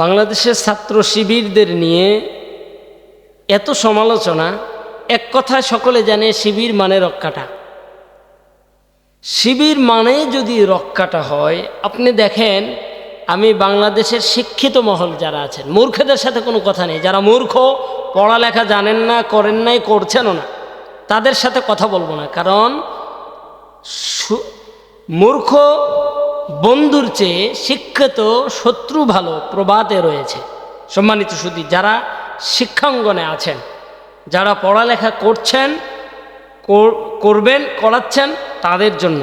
বাংলাদেশের ছাত্র শিবিরদের নিয়ে এত সমালোচনা, এক কথায় সকলে জানে শিবির মানে রক্ষাটা। শিবির মানে যদি রক্ষাটা হয়, আপনি দেখেন, আমি বাংলাদেশের শিক্ষিত মহল যারা আছেন, মূর্খদের সাথে কোনো কথা নেই। যারা মূর্খ, পড়ালেখা জানেন না, করেন নাই, করছেনও না, তাদের সাথে কথা বলব না। কারণ মূর্খ বন্ধুর চেয়ে শিক্ষিত শত্রু ভালো প্রবাদে রয়েছে। সম্মানিত সুদী, যারা শিক্ষাঙ্গনে আছেন, যারা পড়ালেখা করছেন করবেন, করাচ্ছেন, তাদের জন্য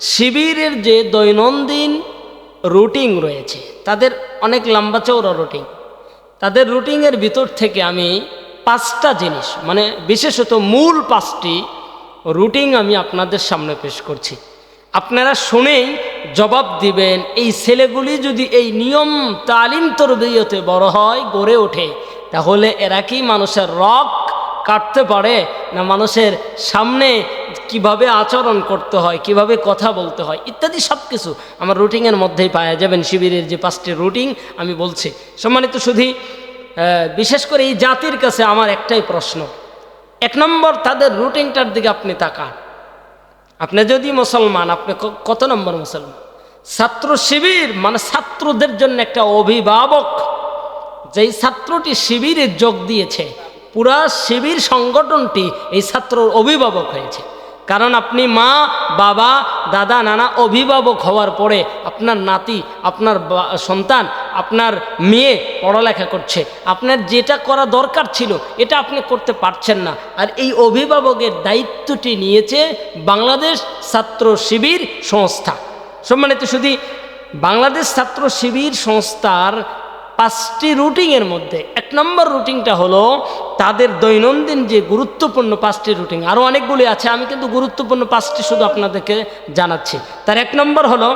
শিবিরের যে দৈনন্দিন রুটিন রয়েছে, তাদের অনেক লম্বা চৌড়া রুটিন। তাদের রুটিনের ভিতর থেকে আমি পাঁচটা জিনিস মানে বিশেষত মূল পাঁচটি রুটিন আমি আপনাদের সামনে পেশ করছি। আপনারা শুনেই জবাব দিবেন, এই ছেলেগুলি যদি এই নিয়ম তালিম তরবিয়তে বড় হয়, গড়ে ওঠে, তাহলে এরা কি মানুষের রক কাটতে পারে না মানুষের সামনে কীভাবে আচরণ করতে হয়, কীভাবে কথা বলতে হয়, ইত্যাদি সব কিছু আমার রুটিনের মধ্যেই পাওয়া যাবেন শিবিরের যে পাঁচটি রুটিন আমি বলছি। সম্মানিত শুধু বিশেষ করে এই জাতির কাছে আমার একটাই প্রশ্ন। এক নম্বর, তাদের রুটিনটার দিকে আপনি তাকান। আপনি যদি মুসলমান, আপনি কত নম্বর মুসলমান? ছাত্র শিবির মানে ছাত্রদের জন্য একটা অভিভাবক, যেই ছাত্রটি শিবিরে যোগ দিয়েছে, পুরা শিবির সংগঠনটি এই ছাত্রর অভিভাবক হয়েছে। কারণ আপনি মা, বাবা, দাদা, নানা অভিভাবক হওয়ার পরে আপনার নাতি, আপনার সন্তান, আপনার মেয়ে পড়ালেখা করছে। আপনার যেটা করা দরকার ছিল, এটা আপনি করতে পারছেন না। আর এই অভিভাবকের দায়িত্বটি নিয়েছে বাংলাদেশ ছাত্র শিবির সংস্থা। সম্মানিত শুধু বাংলাদেশ ছাত্র শিবির সংস্থার পাঁচটি রুটিনের মধ্যে, এক নম্বর রুটিনটা হলো তাদের দৈনন্দিন যে গুরুত্বপূর্ণ পাঁচটি রুটিন আরও অনেকগুলি আছে, আমি কিন্তু গুরুত্বপূর্ণ পাঁচটি শুধু আপনাদেরকে জানাচ্ছি। তার এক নম্বর হলো,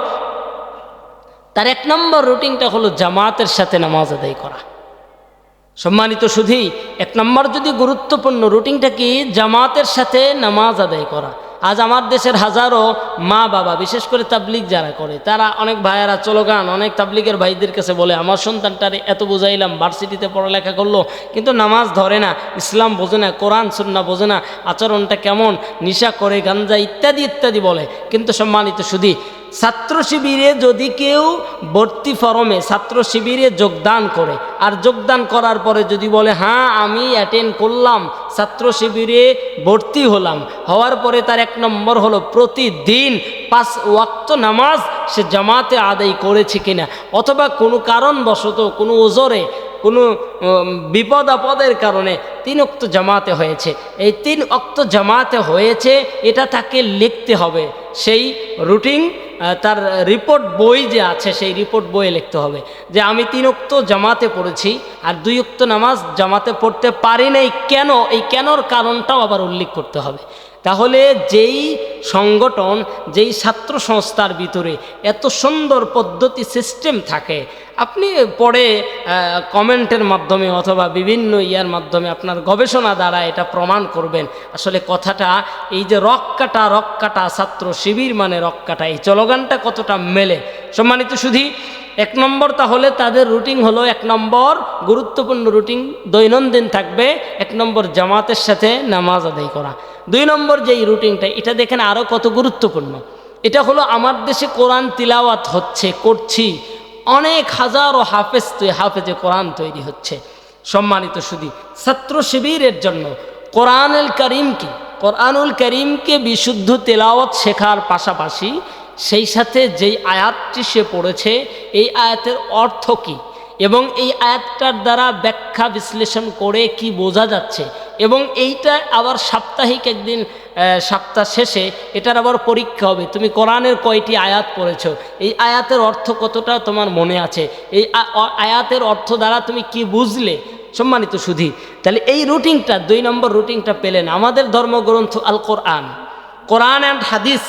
তার এক নম্বর রুটিনটা হলো জামাতের সাথে নামাজ আদায় করা। সম্মানিত শুধু এক নম্বর যদি গুরুত্বপূর্ণ রুটিনটা কি? জামাতের সাথে নামাজ আদায় করা। আজ আমার দেশের হাজারো মা বাবা, বিশেষ করে তাবলিক যারা করে, তারা অনেক ভাইয়েরা চলোগান, অনেক তাবলিকের ভাইদের কাছে বলে, আমার সন্তানটারে এত বুঝাইলাম, ভার্সিটিতে পড়ালেখা করল, কিন্তু নামাজ ধরে না, ইসলাম বোঝে না, কোরআন, সুন্না বোঝে না, আচরণটা কেমন, নিশা করে, গাঞ্জা ইত্যাদি ইত্যাদি বলে। কিন্তু সম্মানিত শুধু ছাত্র শিবিরে যদি কেউ ভর্তি ফরমে ছাত্র শিবিরে যোগদান করে, আর যোগদান করার পরে যদি বলে হ্যাঁ আমি অ্যাটেন্ড করলাম, ছাত্র শিবিরে ভর্তি হলাম। হওয়ার পরে তার এক নম্বর হলো, প্রতিদিন পাঁচ ওয়াক্ত নামাজ সে জামাতে আদায় করেছে কিনা? অথবা কোনো কারণবশত কোনো ওজরে, কোনো বিপদ আপদের কারণে তিন অক্ত জামাতে হয়েছে। এই তিন অক্ত জামাতে হয়েছে, এটা তাকে লিখতে হবে। সেই রুটিন তার রিপোর্ট বই যে আছে, সেই রিপোর্ট বইয়ে লিখতে হবে যে, আমি তিন উক্ত জামাতে পড়েছি আর দুই উক্ত নামাজ জামাতে পড়তে পারি নাই। কেন? এই কেনর কারণটাও আবার উল্লেখ করতে হবে। তাহলে যেই সংগঠন, যেই ছাত্র সংস্থার ভিতরে এত সুন্দর পদ্ধতি সিস্টেম থাকে, আপনি পরে কমেন্টের মাধ্যমে অথবা বিভিন্ন ইয়ার মাধ্যমে আপনার গবেষণা দ্বারা এটা প্রমাণ করবেন। আসলে কথাটা, এই যে রক কাটা রক কাটা ছাত্র শিবির মানে রক কাটা এই চলগানটা কতটা মেলে? সম্মানিত শুধু এক নম্বর তাহলে তাদের রুটিন হলো, এক নম্বর গুরুত্বপূর্ণ রুটিন দৈনন্দিন থাকবে, এক নম্বর জামাতের সাথে নামাজ আদায় করা। দুই নম্বর যেই রুটিনটা, এটা দেখেন আরও কত গুরুত্বপূর্ণ। এটা হলো, আমার দেশে কোরআন তিলাওয়াত হচ্ছে, করছি। অনেক হাজারো হাফেজ হাফেজে কোরআন তৈরি হচ্ছে। সম্মানিত শুধু ছাত্র শিবিরের জন্য কোরআনুল করিমকে কোরআনুল করিমকে বিশুদ্ধ তেলাওয়াত শেখার পাশাপাশি সেই সাথে যেই আয়াতটি সে পড়েছে, এই আয়াতের অর্থ কী? এবং এই আয়াতটার দ্বারা ব্যাখ্যা বিশ্লেষণ করে কি বোঝা যাচ্ছে? এবং এইটা আবার সাপ্তাহিক একদিন সপ্তাহ শেষে এটার আবার পরীক্ষা হবে। তুমি কোরআনের কয়টি আয়াত পড়েছ? এই আয়াতের অর্থ কতটা তোমার মনে আছে? এই আয়াতের অর্থ দ্বারা তুমি কি বুঝলে? সম্মানিত সুধী, তাহলে এই রুটিনটা, দুই নম্বর রুটিনটা পেলেন আমাদের ধর্মগ্রন্থ আল কোরআন কোরআন অ্যান্ড হাদিস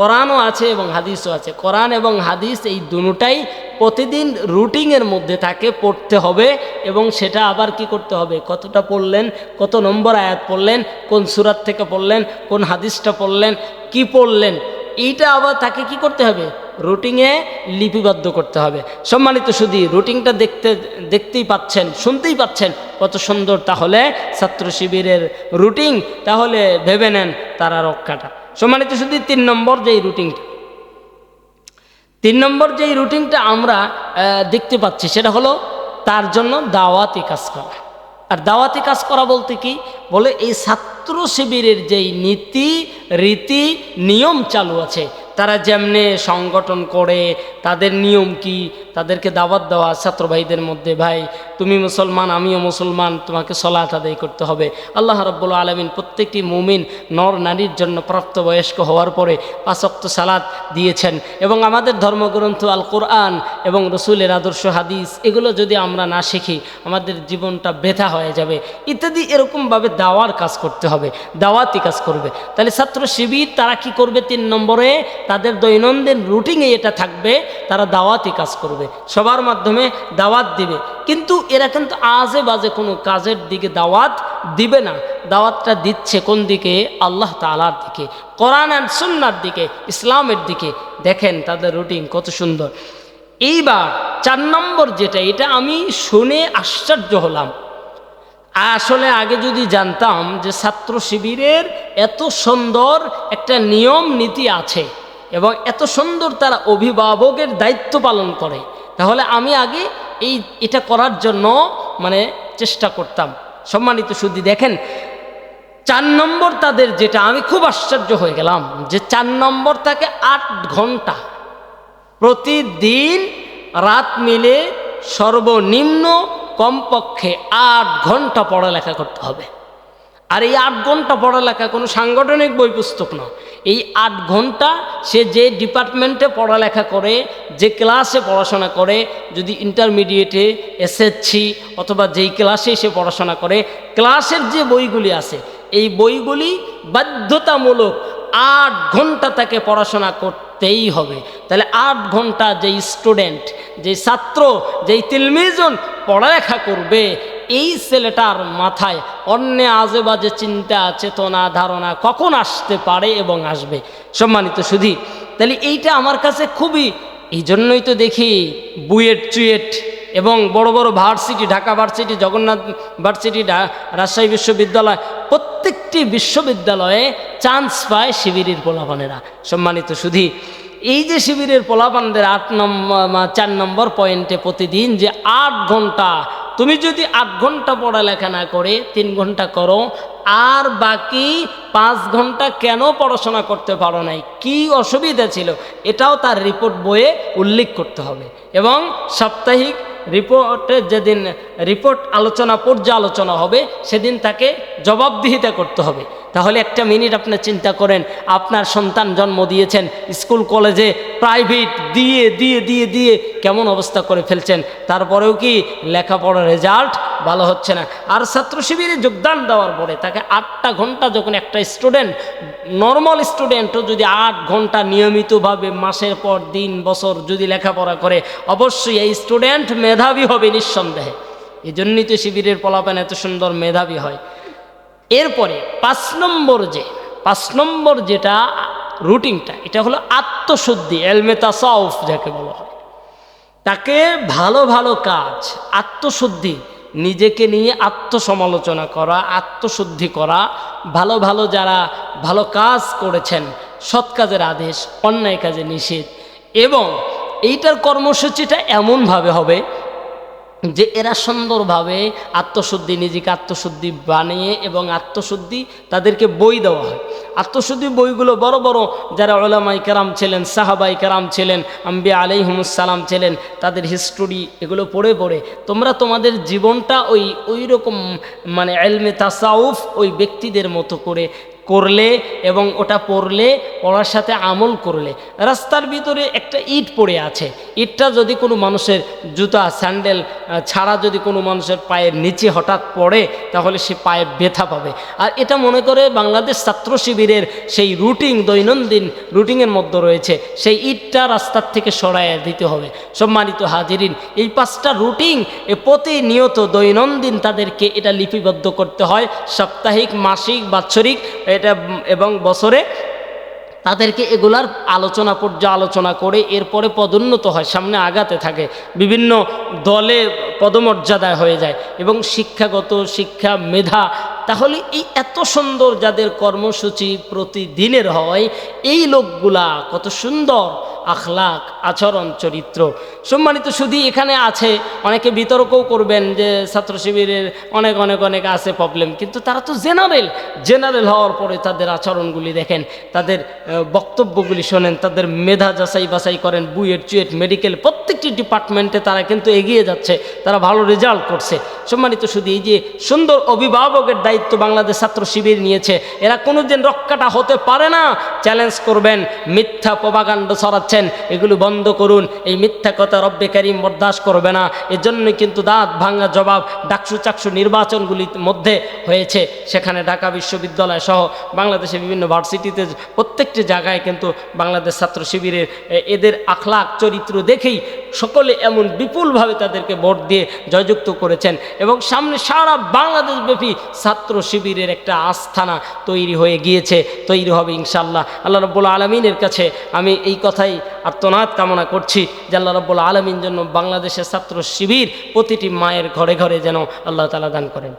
কোরআনও আছে এবং হাদিসও আছে। কোরআন এবং হাদিস এই দুটাই প্রতিদিন রুটিনের মধ্যে থাকে, পড়তে হবে এবং সেটা আবার কি করতে হবে? কতটা পড়লেন? কত নম্বর আয়াত পড়লেন? কোন সুরাত থেকে পড়লেন? কোন হাদিসটা পড়লেন? কি পড়লেন? এইটা আবার তাকে কি করতে হবে? রুটিংয়ে লিপিবদ্ধ করতে হবে। সম্মানিত শুধু রুটিংটা দেখতে, দেখতেই পাচ্ছেন, শুনতেই পাচ্ছেন কত সুন্দর। তাহলে ছাত্র শিবিরের রুটিং তাহলে ভেবে নেন তারা রক্ষাটা। সম্মানিত শুধু তিন নম্বর যেই রুটিনটা, তিন নম্বর যেই রুটিনটা আমরা দেখতে পাচ্ছি, সেটা হলো তার জন্য দাওয়াতি কাজ করা। আর দাওয়াতি কাজ করা বলতে কি? বলে এই ছাত্র শিবিরের যেই নীতি, রীতি, নিয়ম চালু আছে, তারা যেমনে সংগঠন করে, তাদের নিয়ম কি? তাদেরকে দাওয়াত দেওয়া, ছাত্র ভাইদের মধ্যে, ভাই তুমি মুসলমান, আমিও মুসলমান, তোমাকে সলাত আদায় করতে হবে। আল্লাহ রব্বুল আলমিন প্রত্যেকটি মুমিন নর নারীর জন্য প্রাপ্তবয়স্ক হওয়ার পরে পাঁচক্ত সালাত দিয়েছেন। এবং আমাদের ধর্মগ্রন্থ আল কোরআন এবং রসুলের আদর্শ হাদিস, এগুলো যদি আমরা না শিখি, আমাদের জীবনটা ব্যথা হয়ে যাবে। ইত্যাদি এরকমভাবে দাওয়ার কাজ করতে হবে, দাওয়াতি কাজ করবে। তাহলে ছাত্র শিবির তারা কি করবে তিন নম্বরে? তাদের দৈনন্দিন রুটিনে এটা থাকবে, তারা দাওয়াতি কাজ করবে। সবার মাধ্যমে দাওয়াত দিবে। কিন্তু এরা কিন্তু আজে বাজে কোনো কাজের দিকে দাওয়াত দিবে না। দাওয়াতটা দিচ্ছে কোন দিকে? আল্লাহ তালার দিকে। কোরআন অ্যান্ড সুন্নার দিকে, ইসলামের দিকে। দেখেন তাদের রুটিন কত সুন্দর। এইবার চার নম্বর যেটা, এটা আমি শুনে আশ্চর্য হলাম। আসলে আগে যদি জানতাম যে ছাত্র শিবিরের এত সুন্দর একটা নিয়ম নীতি আছে এবং এত সুন্দর তারা অভিভাবকের দায়িত্ব পালন করে, তাহলে আমি আগে এই, এটা করার জন্য মানে চেষ্টা করতাম। সম্মানিত শুধু দেখেন, চার নম্বর তাদের যেটা, আমি খুব আশ্চর্য হয়ে গেলাম যে চার নম্বর থাকে আট ঘণ্টা প্রতিদিন রাত মিলে সর্বনিম্ন কমপক্ষে আট ঘণ্টা পড়ালেখা করতে হবে। আর এই আট ঘণ্টা পড়ালেখা কোনো সাংগঠনিক বই পুস্তক না এই আট ঘণ্টা সে যে ডিপার্টমেন্টে পড়ালেখা করে, যে ক্লাসে পড়াশোনা করে, যদি ইন্টারমিডিয়েটে এসএসসি অথবা যেই ক্লাসে সে পড়াশোনা করে, ক্লাসের যে বইগুলি আছে, এই বইগুলি বাধ্যতামূলক আট ঘণ্টা তাকে পড়াশোনা করতেই হবে। তাহলে আট ঘণ্টা যেই স্টুডেন্ট, যেই ছাত্র, যেই তিলমিজন পড়ালেখা করবে এই ছেলেটার মাথায় অন্য আজে বাজে চিন্তা, চেতনা, ধারণা কখন আসতে পারে এবং আসবে? সম্মানিত সুধী, তাহলে এইটা আমার কাছে খুবই, এই জন্যই তো দেখি বুয়েট, চুয়েট এবং বড় বড় varsity, Dhaka varsity, Jagannath varsity Rajshahi বিশ্ববিদ্যালয়, প্রত্যেকটি বিশ্ববিদ্যালয়ে চান্স পায় শিবিরের পোলাপানেরা। সম্মানিত সুধী, এই যে শিবিরের পোলাপানদের আট নম্বর চার নম্বর পয়েন্টে প্রতিদিন যে আট ঘণ্টা তুমি যদি আট ঘণ্টা পড়ালেখা না করে, তিন ঘণ্টা করো, আর বাকি পাঁচ ঘণ্টা কেন পড়াশোনা করতে পারো নাই? কি অসুবিধা ছিল? এটাও তার রিপোর্ট বইয়ে উল্লেখ করতে হবে। এবং সাপ্তাহিক রিপোর্টে যেদিন রিপোর্ট আলোচনা, পর্যালোচনা হবে, সেদিন তাকে জবাবদিহিতা করতে হবে। তাহলে একটা মিনিট আপনি চিন্তা করেন, আপনার সন্তান জন্ম দিয়েছেন, স্কুল, কলেজে প্রাইভেট, দিয়ে দিয়ে দিয়ে দিয়ে কেমন অবস্থা করে ফেলছেন? তারপরেও কি লেখাপড়ার রেজাল্ট ভালো হচ্ছে না? আর ছাত্র শিবিরে যোগদান দেওয়ার পরে তাকে আটটা ঘণ্টা যখন একটা স্টুডেন্ট, নর্মাল স্টুডেন্টও যদি আট ঘণ্টা নিয়মিতভাবে মাসের পর দিন, বছর যদি লেখাপড়া করে, অবশ্যই এই স্টুডেন্ট মেধাবী হবে নিঃসন্দেহে। এই জন্যই তো শিবিরের পলাপান এত সুন্দর মেধাবী হয়। এরপরে পাঁচ নম্বর যে, পাঁচ নম্বর যেটা রুটিনটা, এটা হলো আত্মশুদ্ধি, এলমে তাসাউফ যাকে বলা হয়। তাকে ভালো ভালো কাজ, আত্মশুদ্ধি, নিজেকে নিয়ে আত্মসমালোচনা করা, আত্মশুদ্ধি করা, ভালো ভালো যারা ভালো কাজ করেছেন, সৎ কাজের আদেশ, অন্যায় কাজে নিষেধ, এবং এইটার কর্মসূচিটা এমনভাবে হবে যে এরা সুন্দরভাবে আত্মশুদ্ধি, নিজেকে আত্মশুদ্ধি বানিয়ে এবং আত্মশুদ্ধি তাদেরকে বই দেওয়া হয়। আত্মশুদ্ধি বইগুলো বড় বড় যারা ওলামাই কেরাম ছিলেন, সাহাবাই কেরাম ছিলেন, আম্বিয়া আলাইহুমুসালাম ছিলেন, তাদের হিস্টোরি এগুলো পড়ে পড়ে তোমরা তোমাদের জীবনটা ওই ওই রকম মানে এলমে তাসাউফ ওই ব্যক্তিদের মতো করে করলে এবং ওটা পড়লে, পড়ার সাথে আমল করলে। রাস্তার ভিতরে একটা ইট পড়ে আছে। ইটটা যদি কোনো মানুষের জুতা, স্যান্ডেল ছাড়া যদি কোনো মানুষের পায়ের নিচে হঠাৎ পড়ে, তাহলে সে পায়ে ব্যথা পাবে। আর এটা মনে করে বাংলাদেশ ছাত্র শিবিরের সেই রুটিন, দৈনন্দিন রুটিনের মধ্যে রয়েছে। সেই ইটটা রাস্তার থেকে সরাইয়া দিতে হবে। সম্মানিত হাজিরিন, এই পাঁচটা রুটিন প্রতিনিয়ত দৈনন্দিন তাদেরকে এটা লিপিবদ্ধ করতে হয়। সাপ্তাহিক, মাসিক, বাৎসরিক এটা এবং বছরে তাদেরকে এগুলার আলোচনা পর্যালোচনা করে এরপরে পদোন্নত হয়, সামনে আগাতে থাকে। বিভিন্ন দলে পদমর্যাদা হয়ে যায় এবং শিক্ষাগত শিক্ষা, মেধা, তাহলে এই এত সুন্দর যাদের কর্মসূচি প্রতিদিনের হয়, এই লোকগুলা কত সুন্দর। আখলাক, আচরণ, চরিত্র। সম্মানিত শুধু এখানে আছে, অনেকে বিতর্কও করবেন যে ছাত্র শিবিরের অনেক অনেক অনেক আছে প্রবলেম কিন্তু তারা তো জেনারেল জেনারেল হওয়ার পরে তাদের আচরণগুলি দেখেন, তাদের বক্তব্যগুলি শোনেন, তাদের মেধা যাচাই বাছাই করেন, বুয়েট, চুয়েট মেডিকেল প্রত্যেকটি ডিপার্টমেন্টে তারা কিন্তু এগিয়ে যাচ্ছে, তারা ভালো রেজাল্ট করছে। সম্মানিত শুধু এই যে সুন্দর অভিভাবকের দায়িত্ব বাংলাদেশ ছাত্র শিবির নিয়েছে, এরা কোনোদিন রক্ষাটা হতে পারে না। চ্যালেঞ্জ করবেন, মিথ্যা প্রবাকাণ্ড ছড়াচ্ছেন এগুলো বন্ধ করুন। এই মিথ্যা কথা রব্বে কারিম বরদাস্ত করবে না। এজন্য কিন্তু দাঁত ভাঙা জবাব ডাকসু চাকসু নির্বাচনগুলির মধ্যে হয়েছে। সেখানে ঢাকা বিশ্ববিদ্যালয় সহ বাংলাদেশের বিভিন্ন ভার্সিটিতে প্রত্যেকটি জায়গায় কিন্তু বাংলাদেশ ছাত্র শিবিরের এদের আখলাক চরিত্র দেখেই সকলে এমন বিপুলভাবে তাদেরকে ভোট দিয়ে জয়যুক্ত করেছেন এবং সামনে সারা বাংলাদেশ ব্যাপী ছাত্র শিবিরের একটা আস্থানা তৈরি হয়ে গিয়েছে। তৈরি হবে ইনশাল্লাহ আল্লাহ রব্বুল আলমিনের কাছে আমি এই কথাই আর্তনাদ কামনা করছি যে আল্লাহ রব্বুল আলমিন জন্য বাংলাদেশের ছাত্র শিবির প্রতিটি মায়ের ঘরে ঘরে যেন আল্লাহ তালা দান করেন।